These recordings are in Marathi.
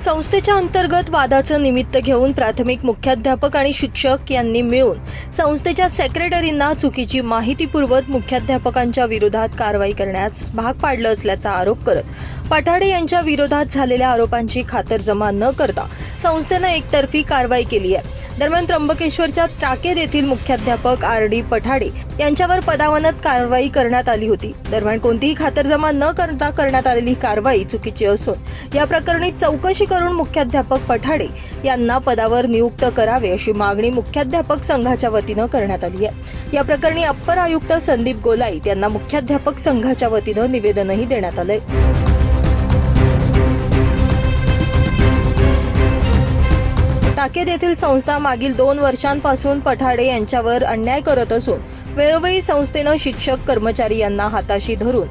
संस्थेच्या अंतर्गत वादाचं निमित्त घेऊन प्राथमिक मुख्याध्यापक आणि शिक्षक यांनी मिळून संस्थेच्या सेक्रेटरींना चुकीची माहिती पुरवत मुख्याध्यापकांच्या विरोधात कारवाई करण्यास भाग पाडलं असल्याचा आरोप करत पठाडे यांच्या विरोधात झालेल्या आरोपांची खातरजमा न करता संस्थेनं एकतर्फी कारवाई केली आहे. दरम्यान त्र्यंबकेश्वरच्या टाकेद येथील मुख्याध्यापक आर डी पठाडे यांच्यावर पदावनत कारवाई करण्यात आली होती. दरम्यान कोणतीही खातरजमा न करता करण्यात आलेली कारवाई चुकीची असून या प्रकरणी चौकशी करून मुख्याध्यापक पठाडे यांना पदावर नियुक्त करावे अशी मागणी मुख्याध्यापक संघाच्या वतीनं करण्यात आली आहे. या प्रकरणी अप्पर आयुक्त संदीप गोलाईत यांना मुख्याध्यापक संघाच्या वतीनं निवेदनही देण्यात आलंय. टाकेद येथील संस्था मागील दोन वर्षांपासून पठाडे यांच्यावर अन्याय करत असून वेळोवेळी संस्थेनं शिक्षक कर्मचारी यांना हाताशी धरून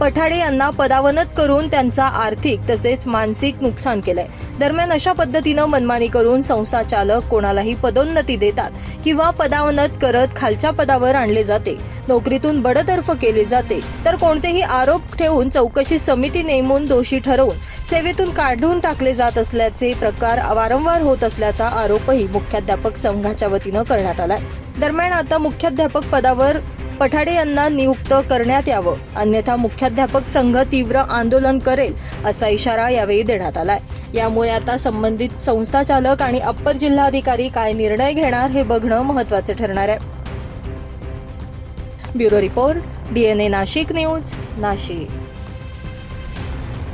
पठाडे यांना पदावनत करून त्यांचा आर्थिक तसेच मानसिक नुकसान केलंय. दरम्यान अशा पद्धतीनं मनमानी करून संस्था चालक कोणालाही पदोन्नती देतात किंवा पदावनत करत खालच्या पदावर आणले जाते. नोकरीतून बडतर्फ केले जाते. तर कोणतेही आरोप ठेवून चौकशी समिती नेमून दोषी ठरवून सेवेतून काढून टाकले जात असल्याचे प्रकार वारंवार होत असल्याचा आरोपही मुख्याध्यापक संघाच्या वतीनं करण्यात आलाय. दरम्यान आता मुख्याध्यापक पदावर पठाडे यांना नियुक्त करण्यात यावं. अन्यथा मुख्याध्यापक संघ तीव्र आंदोलन करेल असा इशारा यावेळी देण्यात आलाय. यामुळे आता संबंधित संस्था चालक आणि अप्पर जिल्हाधिकारी काय निर्णय घेणार हे बघणं महत्त्वाचे ठरणार आहे. Bureau report DNA Nashik news Nashik.